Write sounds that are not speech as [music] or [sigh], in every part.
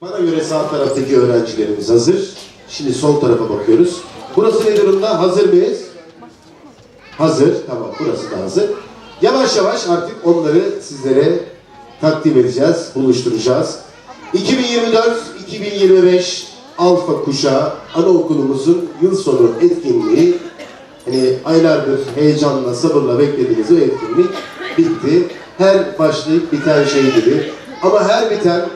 Bana göre sağ taraftaki öğrencilerimiz hazır. Şimdi sol tarafa bakıyoruz. Burası ne durumda? Hazır mıyız? Hazır. Tamam burası da hazır. Yavaş yavaş artık onları sizlere takdim edeceğiz, buluşturacağız. 2024-2025 Alfa Kuşağı Anaokulumuzun yıl sonu etkinliği hani aylardır heyecanla, sabırla beklediğiniz o etkinlik bitti. Her başlayıp biten şey gibi. Ama her biten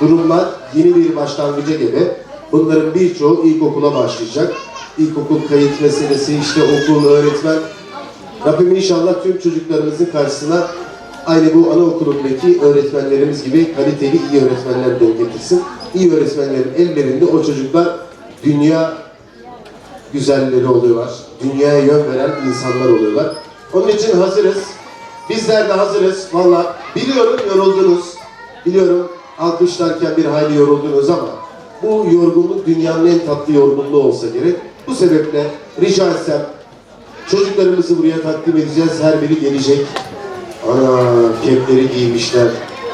durumlar yeni bir başlangıca gebe. Bunların birçoğu ilkokula başlayacak. İlkokul kayıt meselesi, işte okul, öğretmen. Rabbim inşallah tüm çocuklarımızın karşısına aynı bu anaokulundaki öğretmenlerimiz gibi kaliteli iyi öğretmenler denk getirsin. İyi öğretmenlerin ellerinde o çocuklar dünya güzelleri oluyorlar. Dünyaya yön veren insanlar oluyorlar. Onun için hazırız. Bizler de hazırız. Valla biliyorum yoruldunuz. Biliyorum alkışlarken bir hayli yoruldunuz ama bu yorgunluk dünyanın en tatlı yorgunluğu olsa gerek. Bu sebeple rica etsem çocuklarımızı buraya takdim edeceğiz. Her biri gelecek. Ana kepleri giymişler.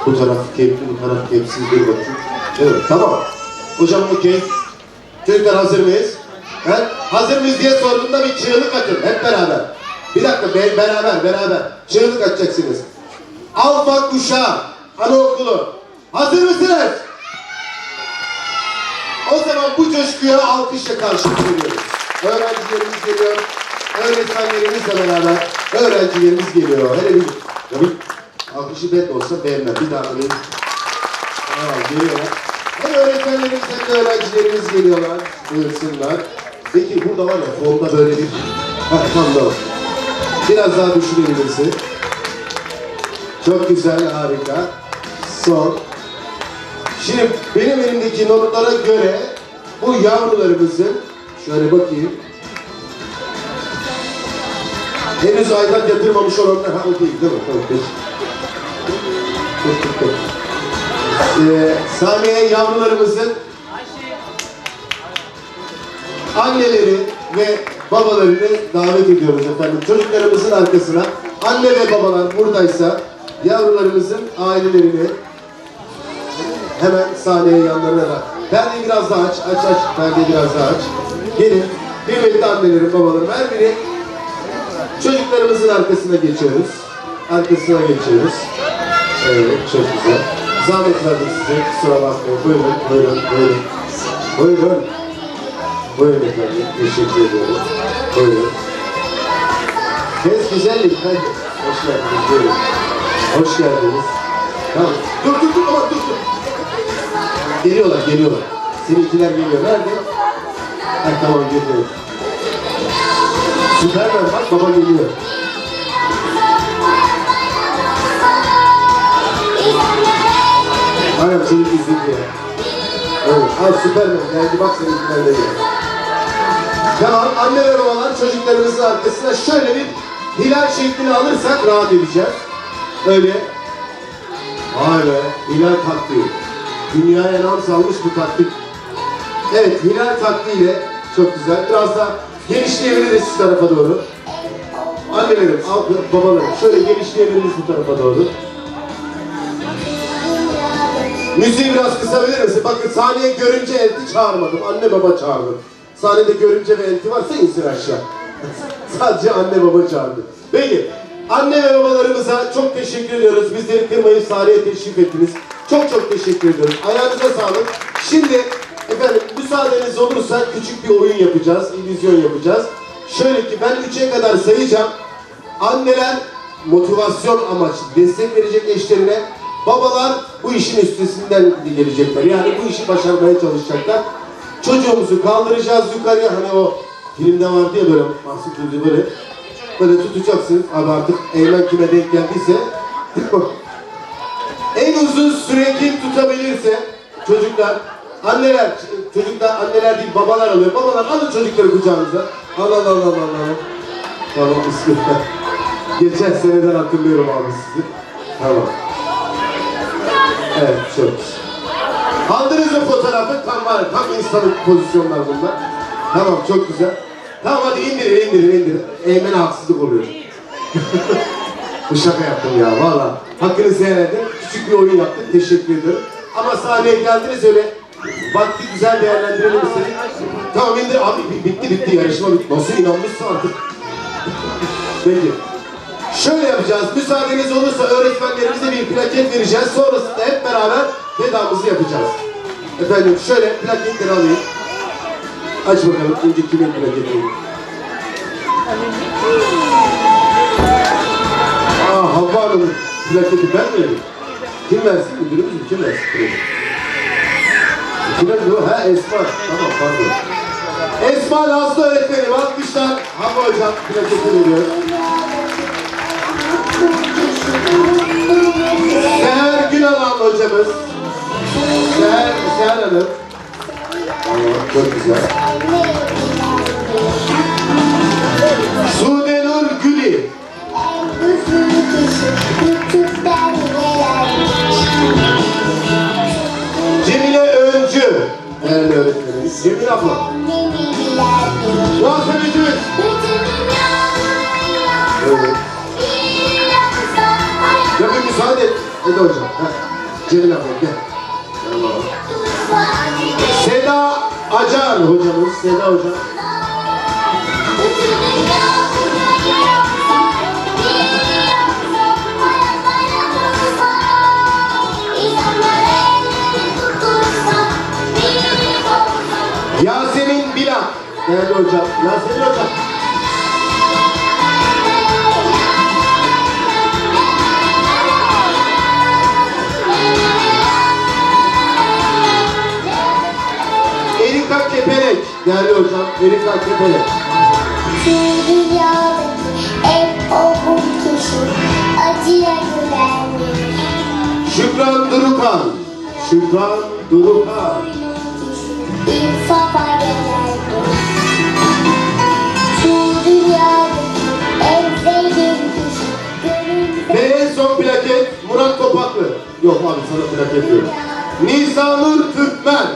Bu taraf kepli, bu taraf kepsiz bir bakayım. Evet tamam. Hocam okey. Çocuklar hazır mıyız? Ben hazır mıyız diye sorduğumda bir çığlık atın hep beraber. Bir dakika be- beraber beraber çığlık atacaksınız. Alfa kuşağı anaokulu. Hazır mısınız? O zaman bu coşkuya alkışla karşılık veriyoruz. Öğrencilerimiz geliyor. Öğretmenlerimizle beraber öğrencilerimiz geliyor. Hele bir, ya bir alkışı de olsa beğenmem. Bir daha alayım. Aa, geliyorlar. Hem öğretmenlerimiz hem de öğrencilerimiz geliyorlar. Buyursunlar. Peki burada var ya fonda böyle bir... Heh, tam da o. Biraz daha düşürebilirsin. Çok güzel, harika. Son. Şimdi benim elimdeki notlara göre bu yavrularımızın şöyle bakayım. Henüz aydan yatırmamış olanlar ha değil değil mi? Tamam, peki. Ee, sahneye yavrularımızın anneleri ve babalarını davet ediyoruz efendim. Çocuklarımızın arkasına anne ve babalar buradaysa yavrularımızın ailelerini hemen sahneye yanlarına da. Perdeyi biraz daha aç, aç aç, perdeyi biraz daha aç. Gelin, kıymetli annelerim, babalarım, her biri çocuklarımızın arkasına geçiyoruz. Arkasına geçiyoruz. Evet, çok güzel. Zahmet verdim size, kusura bakmayın. Buyurun, buyurun, buyurun. Buyurun. Buyurun efendim, teşekkür ediyorum. Buyurun. Kes güzellik, hadi. Hoş geldiniz, buyurun. Hoş geldiniz. Tamam. Dur, dur, dur, aman dur, dur. Geliyorlar, geliyorlar. Seninkiler geliyor. Nerede? Ha, tamam, geliyor. Süpermen bak, baba geliyor. Aynen çocuk izledi ya. Evet, al Süpermen geldi bak seninkiler de geldi. Tamam, anne ve babalar çocuklarımızın arkasına şöyle bir hilal şeklini alırsak rahat edeceğiz. Öyle. Vay be, hilal taktiği. Dünyaya nam salmış bu taktik. Evet, hilal taktiğiyle çok güzel. Biraz da genişleyebiliriz şu tarafa doğru. Annelerim, al- babalarım şöyle genişleyebiliriz bu tarafa doğru. Müziği biraz kısabilir misin? Bakın sahneye görünce elti çağırmadım. Anne baba çağırdım. Sahnede görünce ve elti varsa insin aşağı. [laughs] Sadece anne baba çağırdı. Peki. Anne ve babalarımıza çok teşekkür ediyoruz. Bizleri kırmayıp sahneye teşrif ettiniz. Çok çok teşekkür ediyoruz. Ayağınıza sağlık. Şimdi efendim müsaadeniz olursa küçük bir oyun yapacağız. illüzyon yapacağız. Şöyle ki ben 3'e kadar sayacağım. Anneler motivasyon amaçlı destek verecek eşlerine. Babalar bu işin üstesinden gelecekler. Yani bu işi başarmaya çalışacaklar. Çocuğumuzu kaldıracağız yukarıya. Hani o filmde vardı ya böyle Tuğcu böyle böyle tutacaksınız. Abi artık eğlen kime denk geldiyse uzun süre kim tutabilirse çocuklar anneler çocuklar anneler değil babalar alıyor. Babalar alın çocukları kucağınıza. Al al al al al. Tamam bismillah. Geçen seneden hatırlıyorum abi sizi. Tamam. Evet çok. Aldınız mı fotoğrafı? Tam var. Tam insanlık pozisyonlar bunlar. Tamam çok güzel. Tamam hadi indirin indirin indirin. Eymen'e haksızlık oluyor. [laughs] Bu şaka yaptım ya valla. Hakkını seyredin. Küçük bir oyun yaptık. Teşekkür ederim. Ama sahneye geldiniz öyle. Vakti güzel değerlendirelim istedik. Tamam indir. Abi bi- bitti bitti yarışma bitti. Nasıl inanmışsın artık. Peki. Şöyle yapacağız. Müsaadeniz olursa öğretmenlerimize bir plaket vereceğiz. Sonrasında hep beraber vedamızı yapacağız. Efendim şöyle plaketleri alayım. Aç bakalım önce kimin plaketi? Aa Havva Hanım'ın plaketi ben mi vereyim? Kim versin? Müdürümüz mü? Kim versin? plaketi? Kim verdi o? Ha Esma. Tamam pardon. Esma Nazlı öğretmenim. Alkışlar. Havva Hocam plaketi veriyor. Seher Gülalan hocamız. Seher, Seher Hanım. Tamam, çok güzel. Sude Nur Güli. Cemile abla. Yasemin Gül. Evet. Ya bir müsaade et. Ede hocam. Ha. Cemile abla gel. Seda Acar hocamız. Seda hocam. Değerli hocam. Yasemin hocam. Erika Keperek. Değerli hocam. Erika güvendim. Şükran Durukan. Şükran Durukan. Plaket yok. Nisanur Türkmen.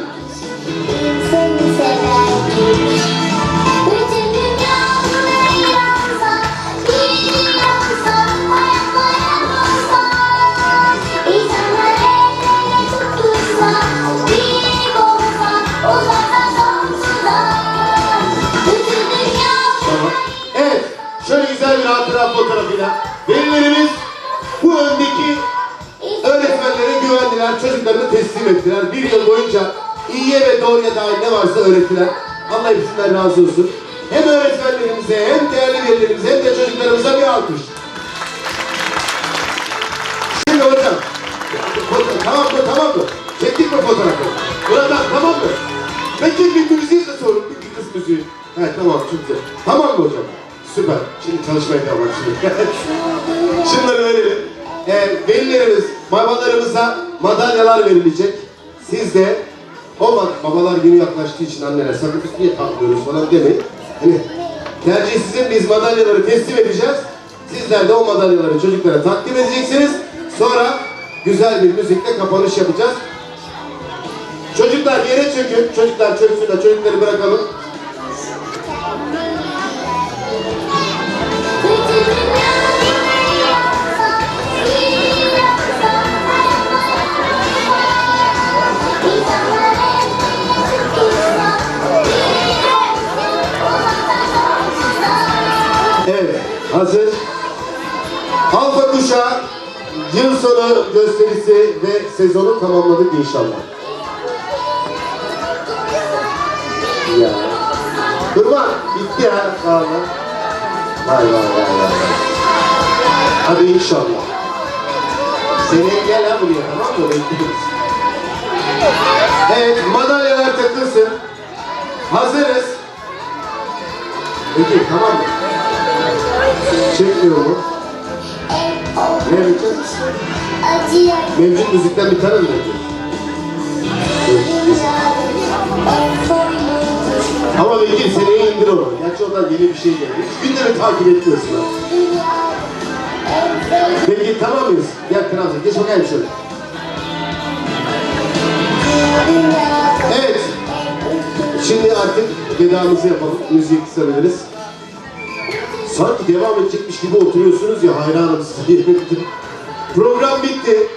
Çocuklarını teslim ettiler. Bir yıl boyunca iyiye ve doğruya dair ne varsa öğrettiler. Allah hepsinden razı olsun. Hem öğretmenlerimize hem değerli velilerimize hem de çocuklarımıza bir alkış. Şimdi hocam. Foto- Tamam mı? Tamam mı? Çektik mi fotoğrafı? Buradan tamam mı? Peki bir müziği de sorun. Bir, kız müziği. Evet tamam çok güzel. Tamam mı hocam? Süper. Şimdi çalışmaya devam başlıyoruz. [laughs] Şunları verelim. Ee, velilerimiz, babalarımıza madalyalar verilecek. Siz de o babalar günü yaklaştığı için anneler sakın biz niye tatlıyoruz falan demeyin. Hani tercih sizin biz madalyaları teslim edeceğiz. Sizler de o madalyaları çocuklara takdim edeceksiniz. Sonra güzel bir müzikle kapanış yapacağız. Çocuklar yere çökün. Çocuklar çöksün de çocukları bırakalım. Alfa Kuşağı yıl sonu gösterisi ve sezonu tamamladık inşallah. Ya. Kurban, bitti ya. Vallahi. Vay vay vay vay. Hadi inşallah. Seneye gel ha buraya tamam mı? Bekliyoruz. Evet, madalyalar takılsın. Hazırız. Peki, tamam mı? Çekmiyor mu? Ne yapacağız? Acıya Mevcut müzikten bir tane mi kişi. Ama Vekil seneye indir onu. Gerçi ondan yeni bir şey geldi. Hiç gündemi takip etmiyorsun ha. Vekil tamam mıyız? Gel Trabzon. Geç bakayım şöyle. Evet. Şimdi artık vedamızı yapalım. Müziği kısabiliriz. Sanki devam edecekmiş gibi oturuyorsunuz ya hayranım. Program bitti.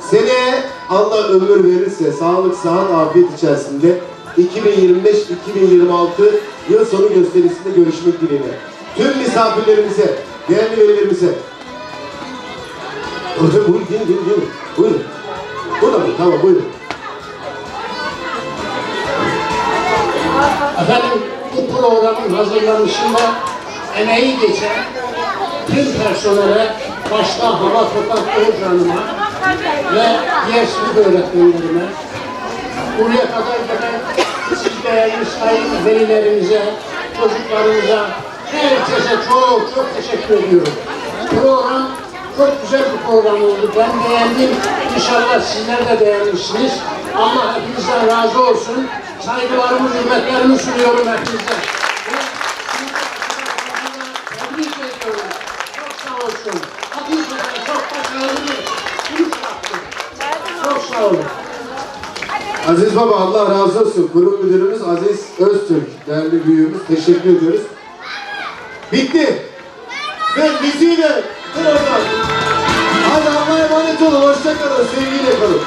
Seneye Allah ömür verirse sağlık, sıhhat, afiyet içerisinde 2025-2026 yıl sonu gösterisinde görüşmek dileğiyle. Tüm misafirlerimize, değerli velilerimize. Hocam buyurun, gelin, gelin, gelin. Buyurun. Burada mı? Tamam, buyurun. Efendim bu programın hazırlanışında emeği geçen tüm personele, başta Hava Tokat Oğuz ve diğer sınıf öğretmenlerime, buraya kadar gelen siz değerli sayın velilerimize, çocuklarımıza, herkese çok çok teşekkür ediyorum. Program çok güzel bir program oldu. Ben beğendim. İnşallah sizler de beğenmişsiniz. Allah hepinizden razı olsun. Saygılarımı, hürmetlerimi sunuyorum hepinize. Ve Tebrik ediyorum. Çok sağ olsun. Hakikaten çok başarılı bir iş yaptın. Çok sağ olun. Aziz Baba Allah razı olsun. Kurum müdürümüz Aziz Öztürk. Değerli büyüğümüz. Teşekkür ediyoruz. Bitti. Ve müziği de. Hadi Allah'a emanet olun. Hoşça kalın. Sevgiyle kalın.